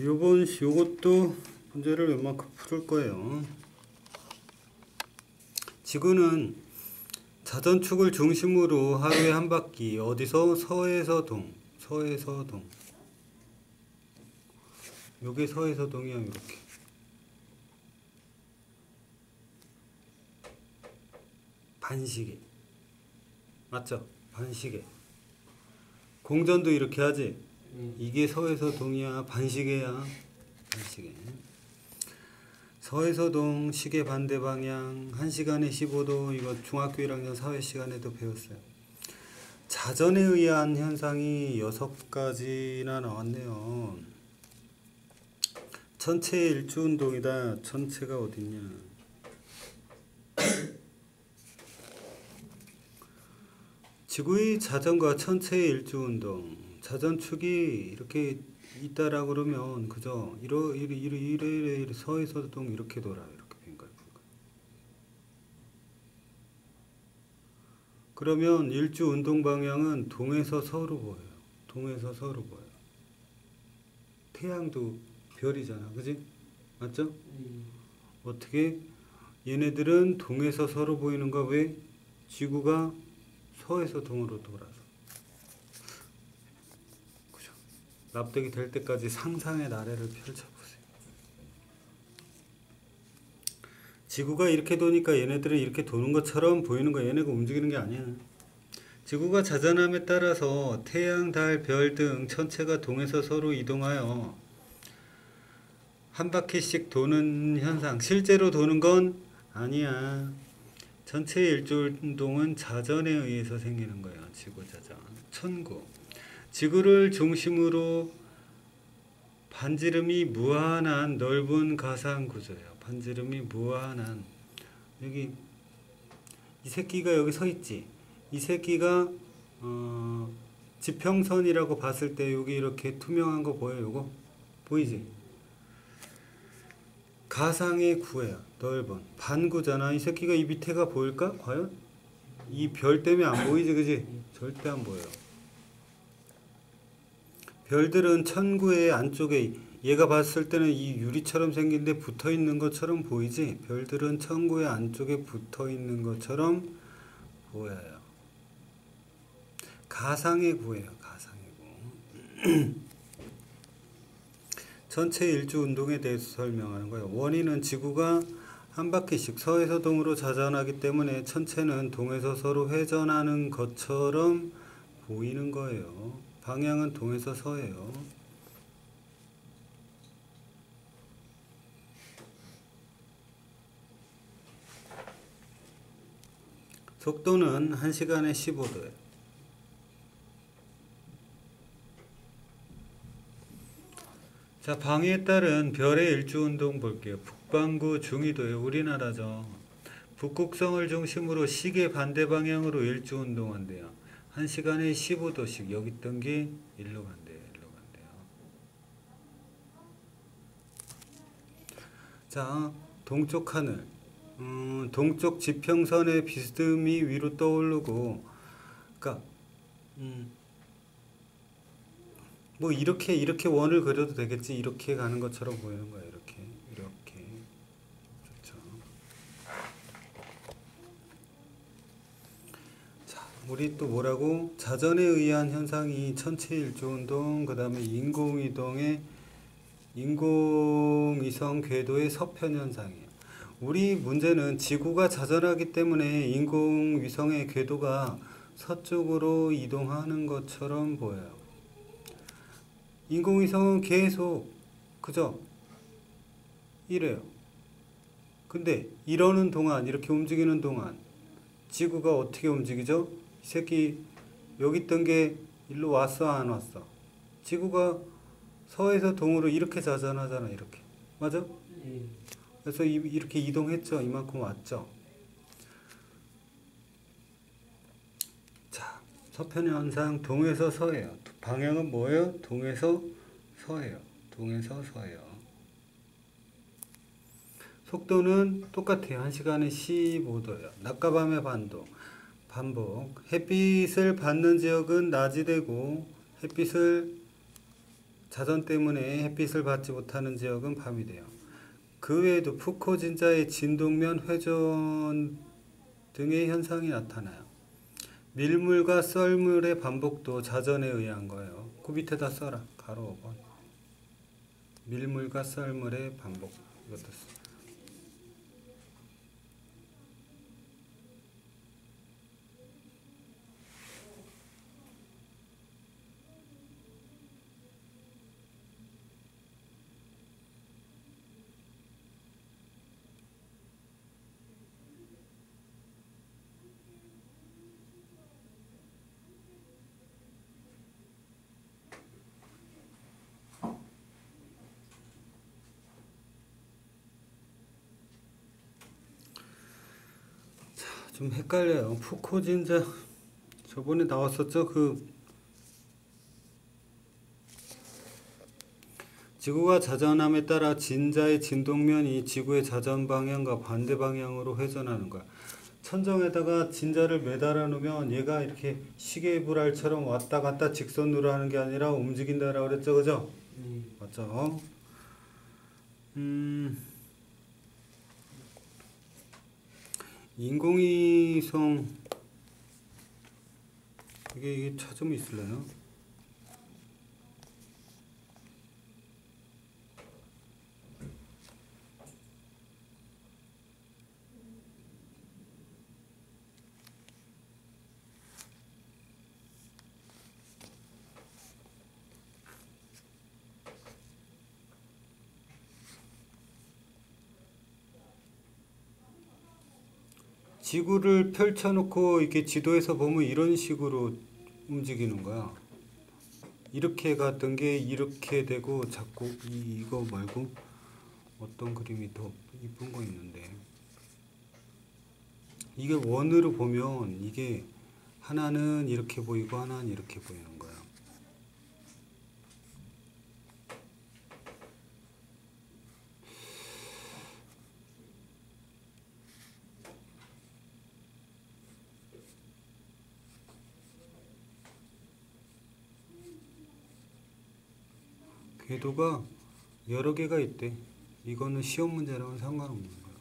요번 시- 요것도 문제를 웬만큼 풀을 거예요. 지구는 자전축을 중심으로 하루에 한 바퀴 어디서 서에서 동 서에서 동 요게 서에서 동이야 이렇게 반시계 맞죠? 반시계 공전도 이렇게 하지 네. 이게 서에서 동이야 반시계야. 반시계. 서에서 동 시계 반대 방향 1시간에 15도 이거 중학교 1학년 사회 시간에도 배웠어요. 자전에 의한 현상이 여섯 가지나 나왔네요. 전체 일주 운동이다. 전체가 어딨냐? 지구의 자전과 천체의 일주 운동 자전축이 이렇게 있다라 그러면 그죠 이러 이래 이래 이래 이래, 이래 서에서 동 이렇게 돌아 이렇게 빙글 빙글 그러면 일주 운동 방향은 동에서 서로 보여요. 동에서 서로 보여요. 태양도 별이잖아. 그지? 맞죠? 네. 어떻게? 얘네들은 동에서 서로 보이는가 왜? 지구가 서에서 동으로 돌아서 그죠 납득이 될 때까지 상상의 나래를 펼쳐보세요. 지구가 이렇게 도니까 얘네들은 이렇게 도는 것처럼 보이는 거 얘네가 움직이는 게 아니야. 지구가 자전함에 따라서 태양, 달, 별 등 천체가 동에서 서로 이동하여 한 바퀴씩 도는 현상. 실제로 도는 건 아니야. 전체 일조 운동은 자전에 의해서 생기는 거예요 지구 자전. 천구 지구를 중심으로 반지름이 무한한 넓은 가상 구조예요. 반지름이 무한한. 여기 이 새끼가 여기 서 있지? 이 새끼가 어, 지평선이라고 봤을 때 여기 이렇게 투명한 거 보여 요거? 보이지? 가상의 구야 넓은. 반구잖아. 이 새끼가 이 밑에가 보일까? 과연? 이 별 때문에 안 보이지 그지? 절대 안 보여 별들은 천구의 안쪽에 얘가 봤을 때는 이 유리처럼 생긴데 붙어 있는 것처럼 보이지 별들은 천구의 안쪽에 붙어 있는 것처럼 보여요 가상의 구예요 가상의 구 전체 일주 운동에 대해서 설명하는 거예요. 원인은 지구가 한 바퀴씩 서에서 동으로 자전하기 때문에 천체는 동에서 서로 회전하는 것처럼 보이는 거예요. 방향은 동에서 서예요. 속도는 1시간에 15도예요. 자, 방위에 따른 별의 일주운동 볼게요. 북반구 중위도에 우리나라죠. 북극성을 중심으로 시계 반대 방향으로 일주운동한대요. 한 시간에 15도씩 여기 있던 게 일로 간대요. 일로 간대요. 자, 동쪽 하늘. 음, 동쪽 지평선의 비스듬히 위로 떠오르고, 그러니까 음, 뭐 이렇게 이렇게 원을 그려도 되겠지 이렇게 가는 것처럼 보이는 이렇게 이렇게 좋죠 자 우리 또 뭐라고 자전에 의한 현상이 천체 일조운동 그 다음에 인공이동의 인공위성 궤도의 서편 현상이에요 우리 문제는 지구가 자전하기 때문에 인공위성의 궤도가 서쪽으로 이동하는 것처럼 보여요 인공위성은 계속 그죠? 이래요. 근데 이러는 동안 이렇게 움직이는 동안 지구가 어떻게 움직이죠? 이 새끼 여기 있던 게 일로 왔어 안 왔어? 지구가 서에서 동으로 이렇게 자전하잖아 이렇게 맞아? 네. 그래서 이- 이렇게 이동했죠 이만큼 왔죠 자 서편 현상 동에서 서예요 방향은 뭐예요? 동에서 서예요 동에서 서예요 속도는 똑같아요 1시간에 15도예요 낮과 밤의 반동 반복 햇빛을 받는 지역은 낮이 되고 햇빛을 자전 때문에 햇빛을 받지 못하는 지역은 밤이 돼요. 그 외에도 푸코 진자의 진동면 회전 등의 현상이 나타나요. 밀물과 썰물의 반복도 자전에 의한 거예요. 그 밑에다 써라. 가로 5번. 밀물과 썰물의 반복. 이것도 써. 좀 헷갈려요. 푸코 진자 저번에 나왔었죠. 그 지구가 자전함에 따라 진자의 진동면이 지구의 자전 방향과 반대 방향으로 회전하는 거야. 천정에다가 진자를 매달아 놓으면 얘가 이렇게 시계 불알처럼 왔다 갔다 직선으로 하는 게 아니라 움직인다라고 그랬죠. 그죠? 맞죠? 음. 인공위성 이게 이게 찾으면 있을래나? 지구를 펼쳐놓고 이렇게 지도에서 보면 이런 식으로 움직이는 거야. 이렇게 갔던 게 이렇게 되고 자꾸 이, 이거 말고 어떤 그림이 더 이쁜 거 있는데 이게 원으로 보면 이게 하나는 이렇게 보이고 하나는 이렇게 보이는 거야. 궤도가 여러 개가 있대. 이거는 시험 문제랑은 상관없는 거야.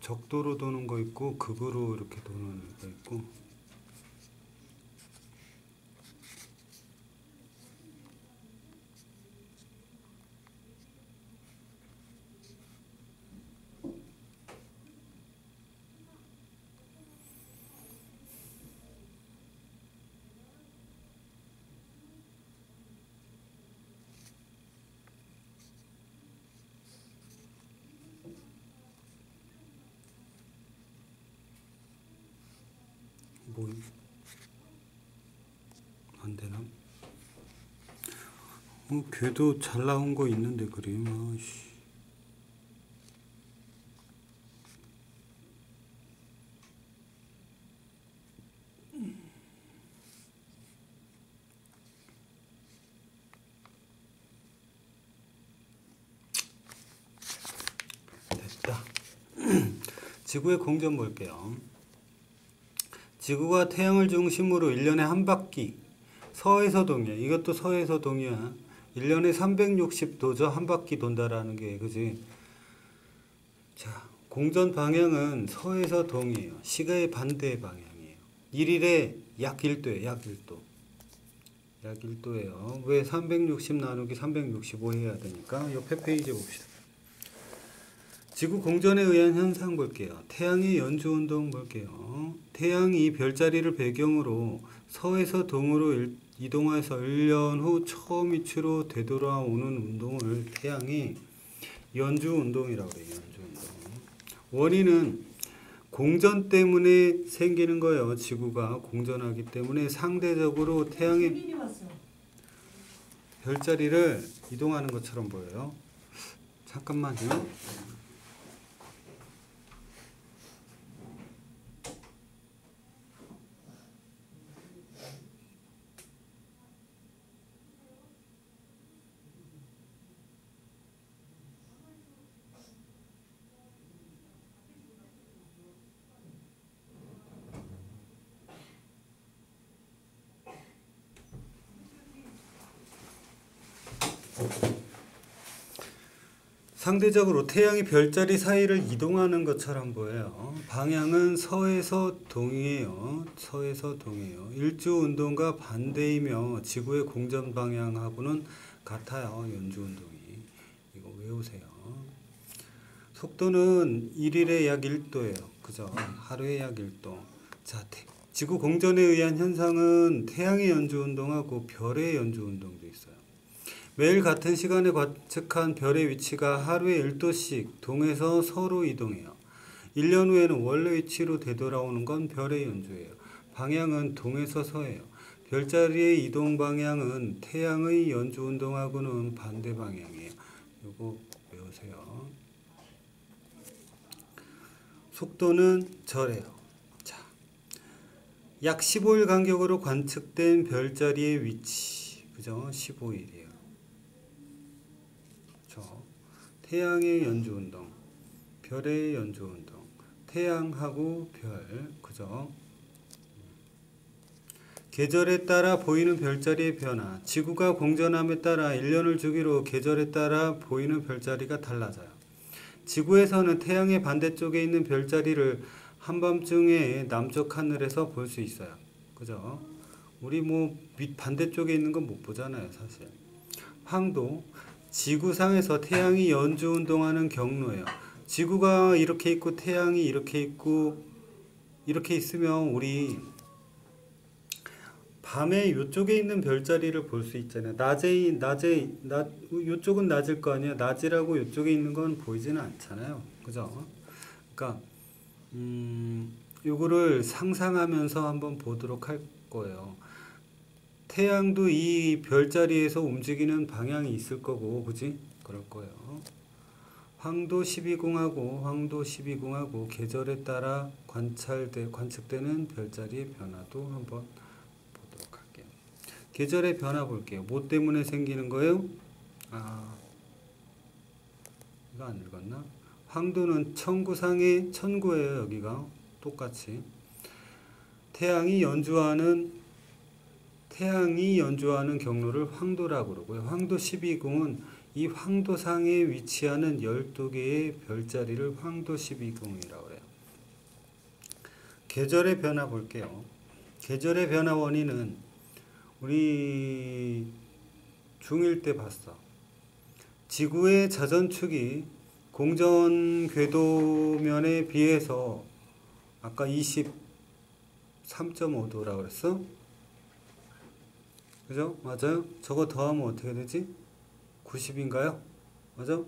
적도로 도는 거 있고 극으로 이렇게 도는 거 있고. 뭐, 안 되나? 어, 궤도 잘 나온 거 있는데, 그림. 아씨. 됐다. 지구의 공전 볼게요. 지구가 태양을 중심으로 1년에 한 바퀴 서에서 동이야. 이것도 서에서 동이야. 1년에 360도죠. 한 바퀴 돈다라는 게 그지? 자, 공전 방향은 서에서 동이에요. 시가의 반대 방향이에요. 1일에 약 1도에 약 1도. 약 1도예요. 왜 360 나누기 365 해야 되니까 옆에 페이지 봅시다. 지구 공전에 의한 현상 볼게요. 태양의 연주 운동 볼게요. 태양이 별자리를 배경으로 서에서 동으로 일- 이동해서 1년 후 처음 위치로 되돌아오는 운동을 태양이 연주 운동이라고 그래요. 연주 운동. 원인은 공전 때문에 생기는 거예요. 지구가 공전하기 때문에 상대적으로 태양의. 별자리를 이동하는 것처럼 보여요. 잠깐만요. 상대적으로 태양이 별자리 사이를 이동하는 것처럼 보여요. 방향은 서에서 동이에요. 서에서 동이에요. 일주 운동과 반대이며 지구의 공전 방향하고는 같아요. 연주 운동이. 이거 외우세요. 속도는 1일에 약 1도예요. 그죠? 하루에 약 1도. 자, 태- 지구 공전에 의한 현상은 태양의 연주 운동하고 별의 연주 운동도 있어요. 매일 같은 시간에 관측한 별의 위치가 하루에 1도씩 동에서 서로 이동해요. 1년 후에는 원래 위치로 되돌아오는 건 별의 연주예요. 방향은 동에서 서예요. 별자리의 이동 방향은 태양의 연주 운동하고는 반대 방향이에요. 이거 외우세요. 속도는 저래요. 자, 약 15일 간격으로 관측된 별자리의 위치, 그죠? 15일이에요. 저 태양의 연주 운동, 별의 연주 운동, 태양하고 별, 그죠? 계절에 따라 보이는 별자리의 변화, 지구가 공전함에 따라 1년을 주기로 계절에 따라 보이는 별자리가 달라져요. 지구에서는 태양의 반대쪽에 있는 별자리를 한밤중에 남쪽 하늘에서 볼 수 있어요. 그죠? 우리 뭐밑 반대쪽에 있는 건 못 보잖아요, 사실. 황도 지구상에서 태양이 연주 운동하는 경로예요. 지구가 이렇게 있고 태양이 이렇게 있고 이렇게 있으면 우리 밤에 이쪽에 있는 별자리를 볼 수 있잖아요. 낮에 낮에 낮 이쪽은 낮일 거 아니야. 낮이라고 이쪽에 있는 건 보이지는 않잖아요. 그죠? 그러니까 음 요거를 상상하면서 한번 보도록 할 거예요. 태양도 이 별자리에서 움직이는 방향이 있을 거고, 그지? 그럴 거예요. 황도 12궁하고 황도 12궁하고 계절에 따라 관찰돼 관측되는 별자리의 변화도 한번 보도록 할게요. 계절의 변화 볼게요. 뭐 때문에 생기는 거예요? 아, 이거 안 읽었나? 황도는 천구상의 천구예요. 여기가 똑같이 태양이 연주하는 태양이 연주하는 경로를 황도라고 그러고요. 황도 12궁은 이 황도상에 위치하는 12개의 별자리를 황도 12궁이라고 그래요. 계절의 변화 볼게요. 계절의 변화 원인은 우리 중1 때 봤어. 지구의 자전축이 공전 궤도면에 비해서 아까 23.5도라 그랬어? 그죠? 맞아요? 저거 더하면 어떻게 되지? 90인가요? 맞아?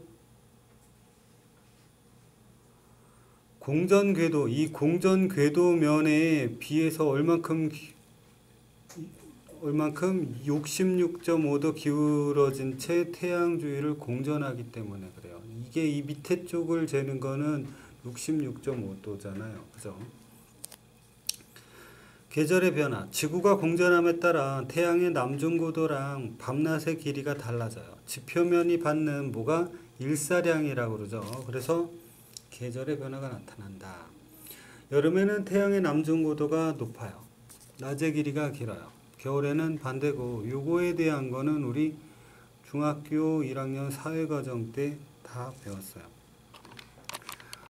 공전 궤도, 이 공전 궤도면에 비해서 얼만큼 기- 얼만큼 66.5도 기울어진 채 태양 주위를 공전하기 때문에 그래요. 이게 이 밑에 쪽을 재는 거는 66.5도잖아요. 그죠? 계절의 변화. 지구가 공전함에 따라 태양의 남중고도랑 밤낮의 길이가 달라져요. 지표면이 받는 뭐가 일사량이라고 그러죠. 그래서 계절의 변화가 나타난다. 여름에는 태양의 남중고도가 높아요. 낮의 길이가 길어요. 겨울에는 반대고 요거에 대한 거는 우리 중학교 1학년 사회과정 때 다 배웠어요.